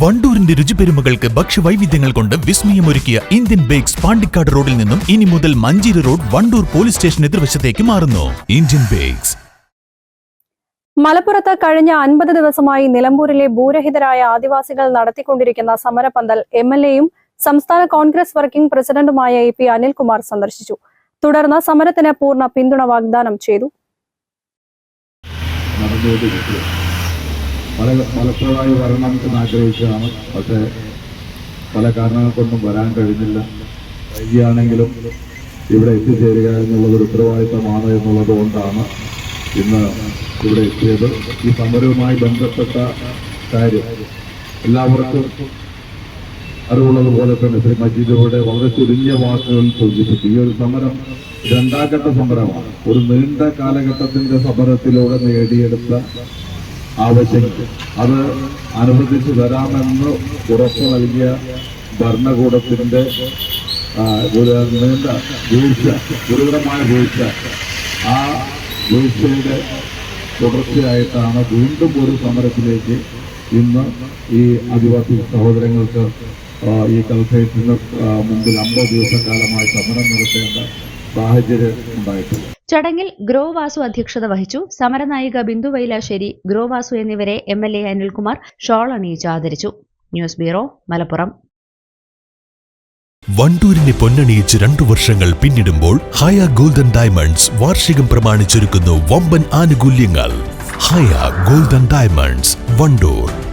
വണ്ടൂരിന്റെ രുചിപെരുമകൾക്ക് ഭക്ഷ്യവൈവിധ്യങ്ങൾ കൊണ്ട് വിസ്മയമൊരുക്കിയ Indian bakes Pandikkad റോഡിൽ നിന്നും ഇനി മുതൽ Manjeri road Wandoor police station എതിർവശത്തേക്ക് മാറുന്നു. Indian bakes. മലപ്പുറത്ത് കഴിഞ്ഞ അൻപത് ദിവസമായി നിലമ്പൂരിലെ ഭൂരഹിതരായ ആദിവാസികൾ നടത്തിക്കൊണ്ടിരിക്കുന്ന സമരപന്തൽ എം എൽ എയും സംസ്ഥാന കോൺഗ്രസ് വർക്കിംഗ് പ്രസിഡന്റുമായ എ പി അനിൽകുമാർ സന്ദർശിച്ചു. തുടർന്ന് സമരത്തിന് പൂർണ പിന്തുണ വാഗ്ദാനം ചെയ്തു. പല പലപ്പോഴായി വരണം എന്ന് ആഗ്രഹിച്ചതാണ്. പക്ഷേ പല കാരണങ്ങൾ കൊണ്ടും വരാൻ കഴിഞ്ഞില്ല. വൈകിയാണെങ്കിലും ഇവിടെ എത്തിച്ചേരുക എന്നുള്ളത് ഒരു ഉത്തരവാദിത്തമാണ് എന്നുള്ളത് കൊണ്ടാണ് ഇന്ന് ഇവിടെ എത്തിയത്. ഈ സമരവുമായി ബന്ധപ്പെട്ട കാര്യം എല്ലാവർക്കും അറിവുള്ളതുപോലെ തന്നെ ശ്രീ മജീദിലൂടെ വളരെ ചുരുങ്ങിയ വാക്കുകളിൽ സൂചിപ്പിച്ചു. ഈ ഒരു സമരം രണ്ടാം ഘട്ട സമരമാണ്. ഒരു നീണ്ട കാലഘട്ടത്തിന്റെ സമരത്തിലൂടെ നേടിയെടുത്ത ആവശ്യങ്ങൾ അത് അനുവദിച്ചു തരാമെന്ന് ഉറപ്പു നൽകിയ ഭരണകൂടത്തിന്റെ ഒരു നീണ്ട വീഴ്ച ഗുരുതരമായ വീഴ്ച. ആ വീഴ്ചയുടെ തുടർച്ചയായിട്ടാണ് വീണ്ടും ഒരു സമരത്തിലേക്ക് ഇന്ന് ഈ ആദിവാസി സഹോദരങ്ങൾക്ക് ഈ ആ, മുമ്പിൽ അമ്പത് ദിവസക്കാലമായി സമരം നടത്തേണ്ട സാഹചര്യം ഉണ്ടായിട്ടുണ്ട് ചടങ്ങിൽ ഗ്രോ വാസു അധ്യക്ഷത വഹിച്ചു. സമരനായിക ബിന്ദു വൈലാശ്ശേരി ഗ്രോ വാസു എന്നിവരെ M L A Anilkumar shawl അണിയിച്ച് ആദരിച്ചു. News bureau Malappuram. വണ്ടൂരിനെ പൊന്നണിയിച്ച് രണ്ടു വർഷങ്ങൾ പിന്നിടുമ്പോൾ ഹയ ഗോൾഡൻ ഡയമണ്ട്സ് വാർഷികം പ്രമാണിച്ചൊരുക്കുന്നു വമ്പൻ ആനുകൂല്യങ്ങൾ. Haya golden diamonds Wandoor.